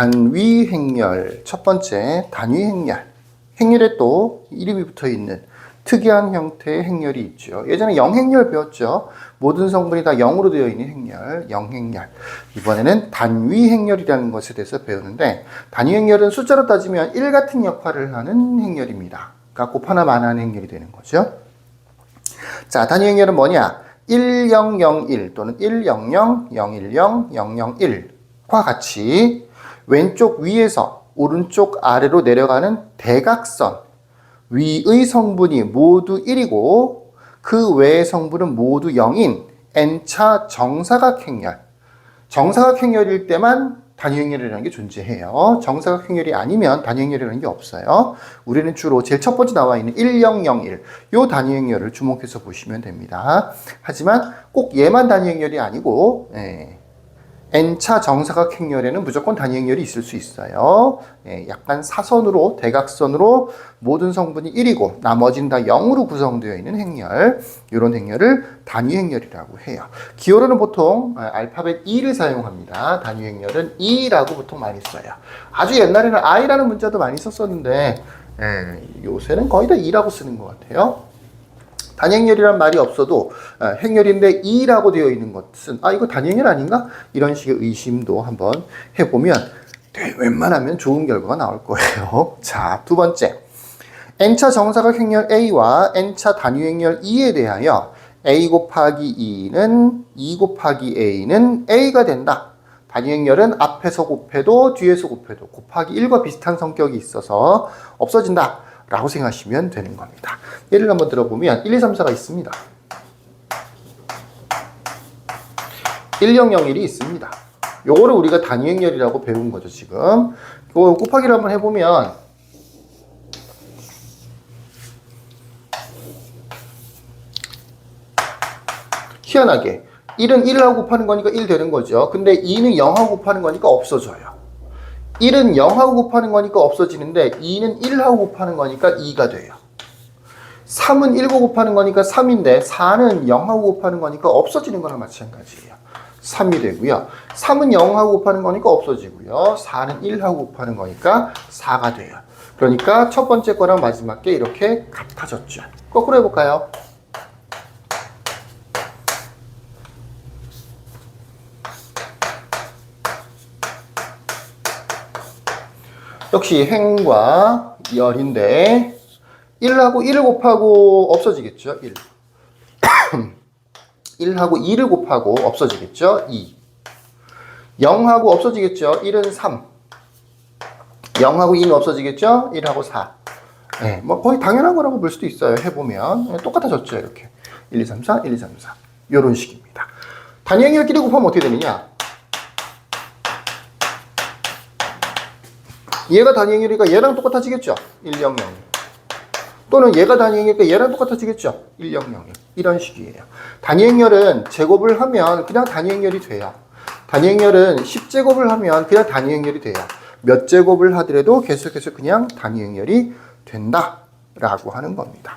단위 행렬 첫 번째 단위 행렬 행렬에 또 이름이 붙어 있는 특이한 형태의 행렬이 있죠. 예전에 영행렬 배웠죠. 모든 성분이 다 0으로 되어 있는 행렬, 영행렬. 이번에는 단위 행렬이라는 것에 대해서 배우는데 단위 행렬은 숫자로 따지면 1 같은 역할을 하는 행렬입니다. 그러니까 곱하나 마나하는 행렬이 되는 거죠. 자, 단위 행렬은 뭐냐? 1001 또는 100, 010, 001과 같이 왼쪽 위에서 오른쪽 아래로 내려가는 대각선 위의 성분이 모두 1이고 그 외의 성분은 모두 0인 n차 정사각행렬. 정사각행렬일 때만 단위행렬이라는 게 존재해요. 정사각행렬이 아니면 단위행렬이라는 게 없어요. 우리는 주로 제일 첫 번째 나와 있는 1001, 요 단위행렬을 주목해서 보시면 됩니다. 하지만 꼭 얘만 단위행렬이 아니고, 예, n차 정사각 행렬에는 무조건 단위 행렬이 있을 수 있어요. 예, 약간 사선으로 대각선으로 모든 성분이 1이고 나머지는 다 0으로 구성되어 있는 행렬 이런 행렬을 단위 행렬이라고 해요. 기호로는 보통 아, 알파벳 E를 사용합니다. 단위 행렬은 E라고 보통 많이 써요. 아주 옛날에는 I라는 문자도 많이 썼었는데 예, 요새는 거의 다 E라고 쓰는 것 같아요. 단행렬이란 말이 없어도 어, 행렬인데 이라고 되어 있는 것은 아 이거 단행렬 아닌가 이런 식의 의심도 한번 해보면 되- 웬만하면 좋은 결과가 나올 거예요. 자 두 번째 n차 정사각 행렬 A와 n차 단위 행렬 E에 대하여 A 곱하기 2는 2 곱하기 A는 A가 된다. 단위 행렬은 앞에서 곱해도 뒤에서 곱해도 곱하기 1과 비슷한 성격이 있어서 없어진다. 라고 생각하시면 되는 겁니다. 예를 한번 들어보면 1, 2, 3, 4가 있습니다. 1001이 있습니다. 요거를 우리가 단위행렬이라고 배운 거죠, 지금. 이거 곱하기를 한번 해보면 희한하게 1은 1하고 곱하는 거니까 1 되는 거죠. 근데 2는 0하고 곱하는 거니까 없어져요. 1은 0하고 곱하는 거니까 없어지는데 2는 1하고 곱하는 거니까 2가 돼요. 3은 1고 곱하는 거니까 3인데 4는 0하고 곱하는 거니까 없어지는 거랑 마찬가지예요. 3이 되고요. 3은 0하고 곱하는 거니까 없어지고요. 4는 1하고 곱하는 거니까 4가 돼요. 그러니까 첫 번째 거랑 마지막 게 이렇게 같아졌죠. 거꾸로 해볼까요? 역시 행과 열인데 1하고 1을 곱하고 없어지겠죠. 1. 1하고 2를 곱하고 없어지겠죠. 2. 0하고 없어지겠죠. 1은 3. 0하고 2는 없어지겠죠. 1하고 4. 네, 뭐 거의 당연한 거라고 볼 수도 있어요. 해보면 네, 똑같아졌죠. 이렇게 1, 2, 3, 4, 1, 2, 3, 4 이런 식입니다. 단위행렬끼리 곱하면 어떻게 되느냐? 얘가 단위행렬이니까 얘랑 똑같아지겠죠? 1, 0, 0. 또는 얘가 단위행렬이니까 얘랑 똑같아지겠죠? 1, 0, 0. 이런 식이에요. 단위행렬은 제곱을 하면 그냥 단위행렬이 돼요. 단위행렬은 10제곱을 하면 그냥 단위행렬이 돼요. 몇 제곱을 하더라도 계속해서 그냥 단위행렬이 된다 라고 하는 겁니다.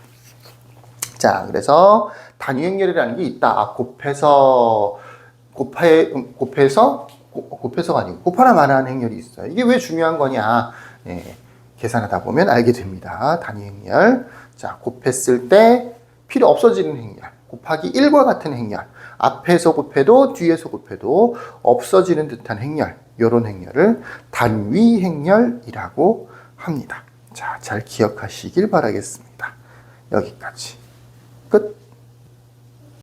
자, 그래서 단위행렬이라는 게 있다. 아, 곱해서 곱해 음, 곱해서 곱- 곱해서가 아니고 곱하나 마나하는 행렬이 있어요. 이게 왜 중요한 거냐? 예, 계산하다 보면 알게 됩니다. 단위 행렬. 자, 곱했을 때 필요 없어지는 행렬. 곱하기 1과 같은 행렬. 앞에서 곱해도 뒤에서 곱해도 없어지는 듯한 행렬. 요런 행렬을 단위 행렬이라고 합니다. 자, 잘 기억하시길 바라겠습니다. 여기까지. 끝.